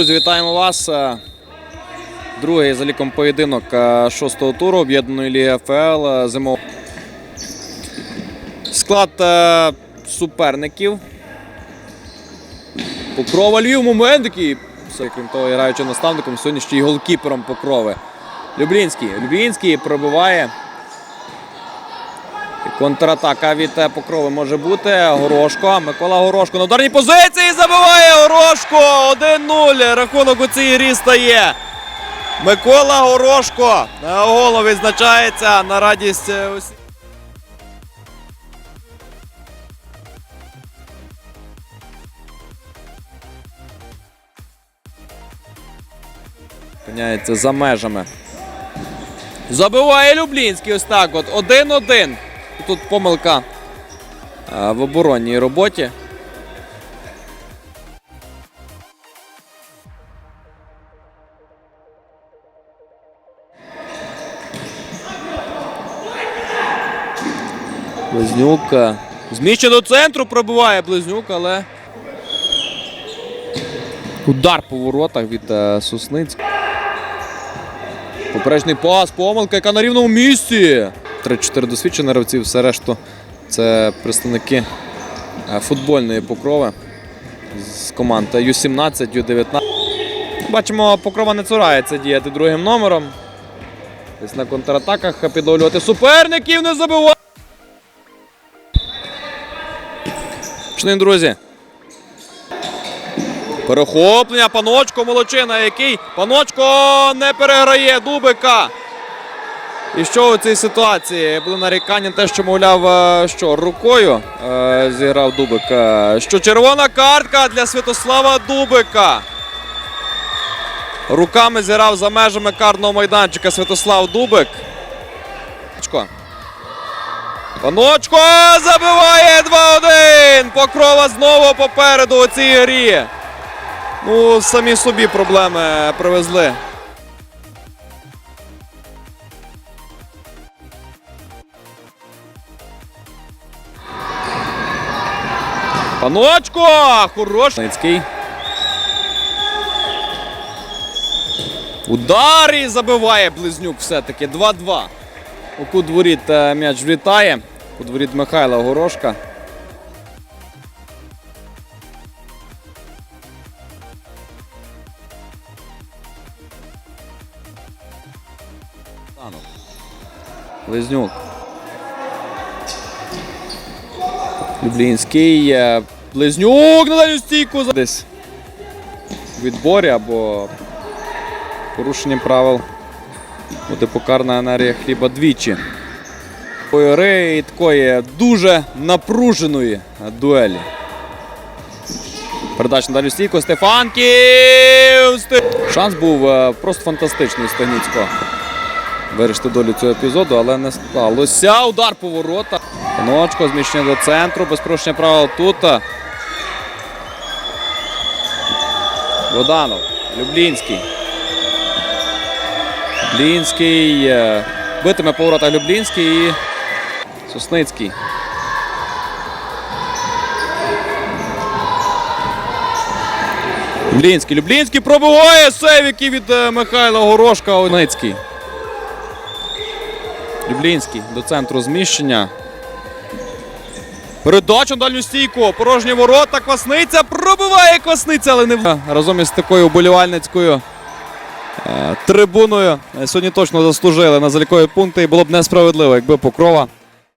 Друзі, вітаємо вас. Е, Другий за ліком поєдинок е, шостого туру об'єднаної ліги ФЛ е, зимов. Склад суперників. Покрова Львів момент який, крім того, граючи наставником, сьогодні ще й голкіпером покрови. Люблінський. Люблінський пробиває. Контратака від покрови може бути. Горошко. Микола Горошко на ударній позиції забиває Горошко. 1-0. Рахунок у цій грі стає. Микола Горошко на голу відзначається на радість е, усіх. Опиняється за межами. Забиває Люблінський ось так от. 1-1. Тут помилка е, в оборонній роботі. Близнюк. Зміщено до центру пробиває Близнюк, але. Удар по воротах від е, Сосницького. Поперечний пас, помилка, яка на рівному місці. 3-4 досвідчені гравці, все решту це представники е, футбольної покрови з команд Ю-17, Ю-19. Бачимо, покрова не цурається діяти другим номером. Десь на контратаках підловлювати суперників не забиває. Шановні друзі. Перехоплення, паночко молодчина, який паночко не переграє Дубика. І що у цій ситуації? Були нарікання те, що, мовляв, е, що рукою е, зіграв Дубик. Е, Що червона картка для Святослава Дубика. Руками зіграв за межами карного майданчика Святослав Дубик. Паночко. Забиває 2-1. Покрова знову попереду у цій грі. Ну, самі собі проблеми привезли. Паночко! Хороший. Ницький. Удар і забиває близнюк все-таки 2-2. У кут е, м'яч влітає. Кут воріт Михайла Горошка. Близнюк. Люблінський. е, Близнюк на дальню стійку. Десь відборі або порушенням правил буде покарна енергія хліба двічі. Такої дуже напруженої дуелі. Передача дальню стійку. Стефанків! Шанс був е, просто фантастичний з Стогніцького. Вирішити долю цього епізоду, але не сталося. Удар по воротах. Паночко, зміщення до центру, без порушення правил тут. Воданов, Люблінський. Люблінський. е, Битиме по воротах Люблінський і Сосницький. Люблінський. Люблінський пробиває сейв, який від е, Михайла Горошка. Оницький. Люблінський до центру зміщення. Передача на дальню стійку. Порожні ворота. Квасниця пробиває Квасниця, але не разом із такою болівальницькою трибуною. е, Сьогодні точно заслужили на залікові пункти і було б несправедливо, якби Покрова